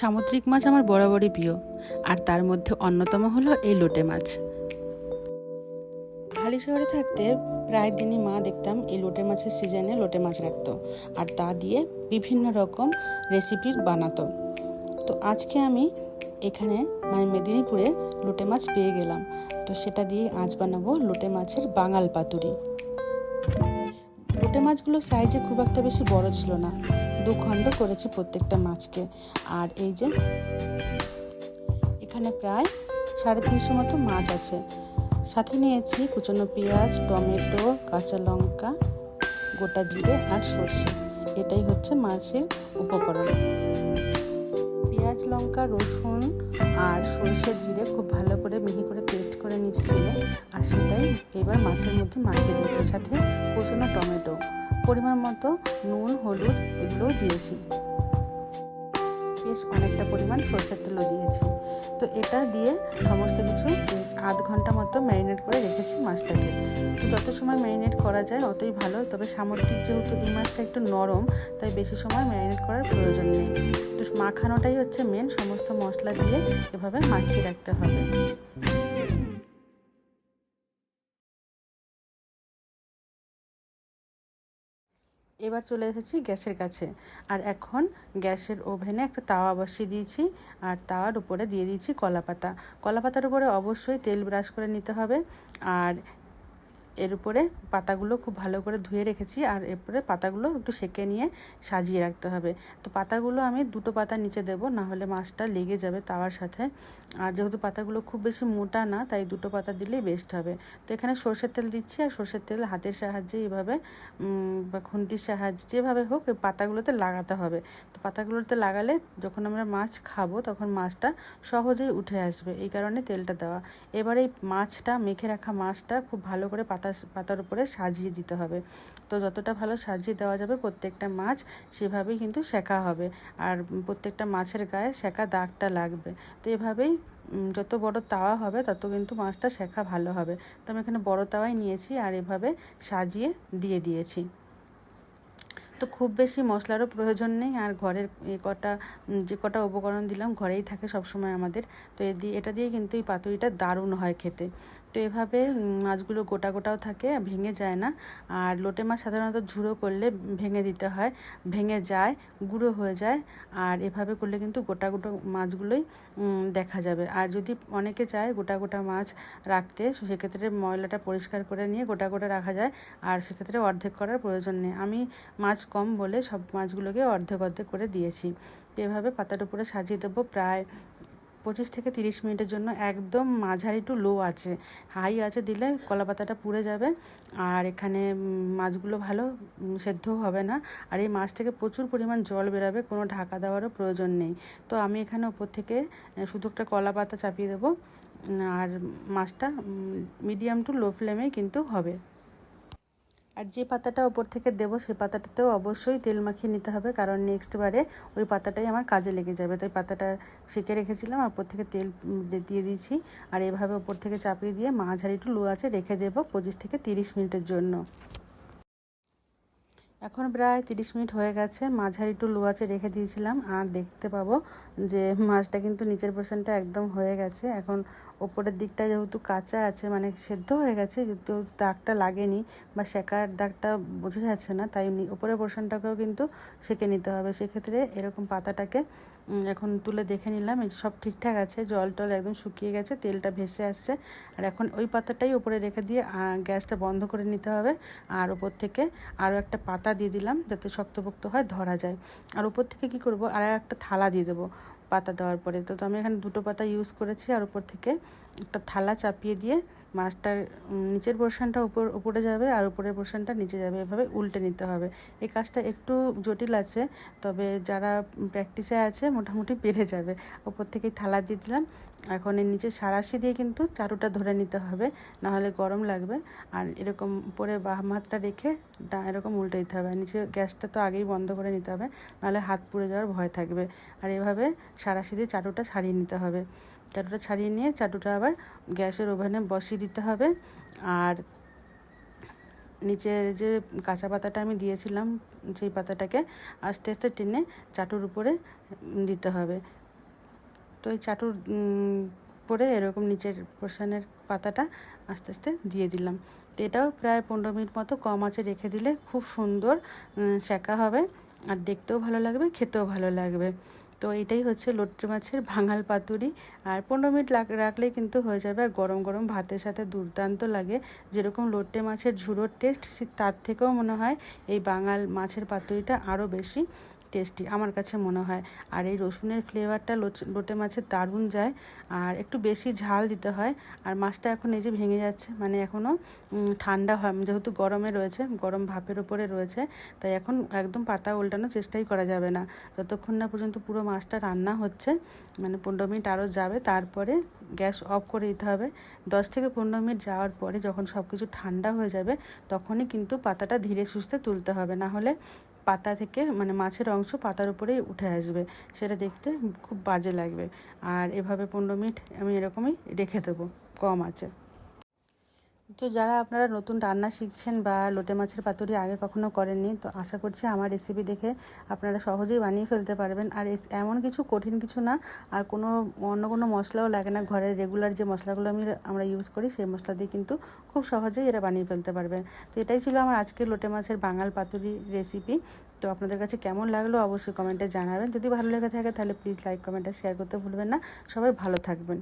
সামুদ্রিক মাছ আমার বরাবরই প্রিয়, আর তার মধ্যে অন্যতম হলো এই লোটে মাছ। হালি শহরে থাকতে প্রায় দিনই মা দেখতাম এই লোটে মাছের সিজনে লোটে মাছ রাখতো, আর তা দিয়ে বিভিন্ন রকম রেসিপি বানাতো। তো আজকে আমি এখানে মানে মেদিনীপুরে লোটে মাছ পেয়ে গেলাম। তো সেটা দিয়ে আজ বানাবো লোটে মাছের বাঙাল পাতুরি। লোটে মাছগুলো সাইজে খুব একটা বেশি বড় ছিল না। দু খণ্ড করেছি প্রত্যেকটা মাছকে। আর এই যে, এখানে প্রায় সাড়ে তিনশো মতো মাছ আছে। সাথে নিয়েছি কুচনো পেঁয়াজ, টমেটো, কাঁচা লঙ্কা, গোটা জিরে আর সর্ষে। এটাই হচ্ছে মাছের উপকরণ। পেঁয়াজ, লঙ্কা, রসুন আর সর্ষে, জিরে খুব ভালো করে মিহি করে পেস্ট করে নিচ্ছিল আর সেটাই এবার মাছের মধ্যে মাখিয়ে দিয়েছে। সাথে কুচনো টমেটো। পরিমাণ মতো নুন, হলুদ এগুলোও দিয়েছি। বেশ অনেকটা পরিমাণ সর্ষের তেলও দিয়েছি। তো এটা দিয়ে সমস্ত কিছু বেশ আধ ঘণ্টা মতো ম্যারিনেট করে রেখেছি মাছটাকে। তো যত সময় ম্যারিনেট করা যায় অতই ভালো, তবে সামুদ্রিক যেহেতু এই মাছটা একটু নরম, তাই বেশি সময় ম্যারিনেট করার প্রয়োজন নেই। তো মাখানোটাই হচ্ছে মেন সমস্ত মশলা দিয়ে এভাবে মাখিয়ে রাখতে হবে। এবার চলে এসেছি গ্যাসের কাছে। আর এখন গ্যাসের ওভেনে একটা তাওয়া বসিয়ে দিয়েছি আর তাওয়ার উপরে দিয়ে দিয়েছি কলাপাতা। কলাপাতার কলা পাতার উপরে অবশ্যই তেল ব্রাশ করে নিতে হবে। আর এর উপরে পাতাগুলো খুব ভালো করে ধুয়ে রেখেছি আর এরপরে পাতাগুলো একটু সেকে নিয়ে সাজিয়ে রাখতে হবে। তো পাতাগুলো আমি দুটো পাতা নিচে দেবো, না হলে মাছটা লেগে যাবে তাওয়ার সাথে। আর যেহেতু পাতাগুলো খুব বেশি মোটা না, তাই দুটো পাতা দিলেই বেস্ট হবে। তো এখানে সর্ষের তেল দিচ্ছি আর সর্ষের তেল হাতের সাহায্যে এভাবে বা খুন্তির সাহায্যে যেভাবে হোক ওই পাতাগুলোতে লাগাতে হবে। তো পাতাগুলোতে লাগালে যখন আমরা মাছ খাব, তখন মাছটা সহজেই উঠে আসবে, এই কারণে তেলটা দেওয়া। এবার এই মাছটা, মেখে রাখা মাছটা খুব ভালো করে পাতা পাতার উপরে সাজিয়ে দিতে হবে। তো যতটা ভালো সাজিয়ে দেওয়া যাবে প্রত্যেকটা মাছ সেভাবেই কিন্তু শেখা হবে। আর প্রত্যেকটা মাছের গায়ে শেখা দাগটা লাগবে। তো এভাবেই যত বড় তাওয়া হবে তত কিন্তু মাছটা শেখা ভালো হবে। তো আমি এখানে বড় তাওয়াই নিয়েছি আর এভাবে সাজিয়ে দিয়ে দিয়েছি। তো খুব বেশি মশলারও প্রয়োজন নেই। আর ঘরের এ কটা যে কটা উপকরণ দিলাম ঘরেই থাকে সবসময় আমাদের। তো এ দিয়ে, এটা দিয়ে কিন্তু এই পাতুরিটা দারুণ হয় খেতে। তো এভাবে মাছগুলো গোটা গোটাও থাকে ভেঙে যায় না। আর লোটে মাছ সাধারণত ঝুড়ো করলে ভেঙে দিতে হয়। ভেঙে যায়, গুঁড়ো হয়ে যায়, আর এভাবে করলে কিন্তু গোটা গোটা মাছগুলোই দেখা যাবে। আর যদি অনেকে চায় গোটা গোটা মাছ রাখতে সেক্ষেত্রে ময়লাটা পরিষ্কার করে নিয়ে গোটা গোটা রাখা যায়, আর সেক্ষেত্রে অর্ধেক করার প্রয়োজন নেই। আমি মাছ কম বলে সব মাছগুলোকে অর্ধেক অর্ধেক করে দিয়েছি। এভাবে পাতার উপরে সাজিয়ে দেবো। প্রায় পঁচিশ থেকে তিরিশ মিনিটের জন্য একদম মাঝারি টু লো আছে। হাই আছে দিলে কলা পাতাটা পুড়ে যাবে। আর এখানে মাছগুলো ভালো সেদ্ধও হবে না। আর এই মাছ থেকে প্রচুর পরিমাণ জল বেরাবে, কোনো ঢাকা দেওয়ারও প্রয়োজন নেই। তো আমি এখানে ওপর থেকে শুধু একটা কলা পাতা চাপিয়ে দেবো। আর মাছটা মিডিয়াম টু লো ফ্লেমে কিন্তু হবে। আর যে পাতাটা ওপর থেকে দেবো, সে পাতাটাতেও অবশ্যই তেল মাখিয়ে নিতে হবে, কারণ নেক্সট বারে ওই পাতাটাই আমার কাজে লেগে যাবে। তাই পাতাটা সেঁকে রেখেছিলাম আর ওপর থেকে তেল দিয়ে দিয়েছি। আর এভাবে ওপর থেকে চাপিয়ে দিয়ে মাঝারি একটু লো আছে রেখে দেবো পঁচিশ থেকে তিরিশ মিনিটের জন্য। এখন প্রায় তিরিশ মিনিট হয়ে গেছে। মাঝারি একটু লো আছে রেখে দিয়েছিলাম। আর দেখতে পাবো যে মাছটা কিন্তু নিচের পোর্শনটা একদম হয়ে গেছে। এখন ওপরের দিকটা যেহেতু কাঁচা আছে মানে সেদ্ধ হয়ে গেছে, যেহেতু দাগটা লাগেনি বা শেকার দাগটা বোঝা যাচ্ছে না, তাই ওপরের পোর্শনটাকেও কিন্তু সেঁকে নিতে হবে। সেক্ষেত্রে এরকম পাতাটাকে এখন তুলে দেখে নিলাম। সব ঠিকঠাক আছে, জল টল একদম শুকিয়ে গেছে, তেলটা ভেসে আসছে। আর এখন ওই পাতাটাই ওপরে রেখে দিয়ে গ্যাসটা বন্ধ করে নিতে হবে। আর ওপর থেকে আরও একটা পাতা দিয়ে দিলাম যাতে শক্তপোক্ত হয়, ধরা যায়। আর উপর থেকে কি করব? আর একটা থালা দিয়ে দেবো পাতা দেওয়ার পরে। তো আমি এখানে দুটো পাতা ইউজ করেছি আর উপর থেকে একটা থালা চাপিয়ে দিয়ে মাছটার নিচের পোর্শনটা উপর, উপরে যাবে আর উপরের পোর্শনটা নিচে যাবে। এভাবে উল্টে নিতে হবে। এই কাজটা একটু জটিল আছে, তবে যারা প্র্যাকটিসে আছে মোটামুটি পেরে যাবে। উপর থেকে থালা দিয়ে দিলাম। এখন এর নিচে সারাশি দিয়ে কিন্তু চারুটা ধরে নিতে হবে, নাহলে গরম লাগবে। আর এরকম উপরে বাম হাতটা রেখে এরকম উল্টে দিতে হবে। নিচে গ্যাসটা তো আগেই বন্ধ করে নিতে হবে, নাহলে হাত পুড়ে যাওয়ার ভয় থাকবে। আর এভাবে সারাশি দিয়ে চারুটা ছাড়িয়ে নিতে হবে। চাটুটা ছাড়িয়ে নিয়ে চাটুটা আবার গ্যাসের ওভেনে বসিয়ে দিতে হবে। আর নিচের যে কাঁচা পাতাটা আমি দিয়েছিলাম, সেই পাতাটাকে আস্তে আস্তে টেনে চাটুর উপরে দিতে হবে। তো এই চাটুর পরে এরকম নিচের পোর্শনের পাতাটা আস্তে আস্তে দিয়ে দিলাম। তো এটাও প্রায় পনেরো মিনিট মতো কম আঁচে রেখে দিলে খুব সুন্দর শেঁকা হবে। আর দেখতেও ভালো লাগবে, খেতেও ভালো লাগবে। তো এটাই হচ্ছে লোট্টে মাছের ভাঙাল পাতুরি। আর পনেরো মিনিট রাখলে কিন্তু হয়ে যাবে আর গরম গরম ভাতের সাথে দুর্দান্ত লাগে। যেরকম লোট্টে মাছের ঝুড়োর টেস্ট তার থেকেও মনে হয় এই বাঙাল মাছের পাতুরিটা আরও বেশি। টেস্টি আমার কাছে মনে হয়। আর এই রসুনের ফ্লেভারটা লোটে মাছের দারুণ যায়। আর একটু বেশি ঝাল দিতে হয়। আর মাছটা এখন এই যে ভেঙে যাচ্ছে মানে এখনও ঠান্ডা হয়, যেহেতু গরমে রয়েছে, গরম ভাপের ওপরে রয়েছে। তাই এখন একদম পাতা উল্টানোর চেষ্টাই করা যাবে না। যতক্ষণ না পর্যন্ত পুরো মাছটা রান্না হচ্ছে মানে পনেরো মিনিট আরও যাবে, তারপরে গ্যাস অফ করে দিতে হবে। দশ থেকে পনেরো মিনিট যাওয়ার পরে যখন সব কিছু ঠান্ডা হয়ে যাবে, তখনই কিন্তু পাতাটা ধীরে সুস্থে তুলতে হবে। না হলে পাতা থেকে মানে মাছের অংশ পাতার উপরেই উঠে আসবে। সেটা দেখতে খুব বাজে লাগবে। আর এভাবে পনেরো মিনিট আমি এরকমই রেখে দেবো। কম আছে। তো যারা আপনারা নতুন রান্না শিখছেন বা লোটে মাছের পাতুরি আগে কখনো করেননি, তো আশা করছি আমার রেসিপি দেখে আপনারা সহজেই বানিয়ে ফেলতে পারবেন। আর এমন কিছু কঠিন কিছু না, আর কোনো অন্য কোনো মশলাও লাগে না। ঘরের রেগুলার যে মশলাগুলো আমি, আমরা ইউজ করি, সেই মশলা দিয়ে কিন্তু খুব সহজেই এরা বানিয়ে ফেলতে পারবেন তো এটাই ছিল আমার আজকের লোটে মাছের বাঙাল পাতুরি রেসিপি তো আপনাদের কাছে কেমন লাগল অবশ্যই কমেন্টে জানাবেন। যদি ভালো লেগে থাকে তাহলে প্লিজ লাইক কমেন্টে শেয়ার করতে ভুলবেন না। সবাই ভালো থাকবেন।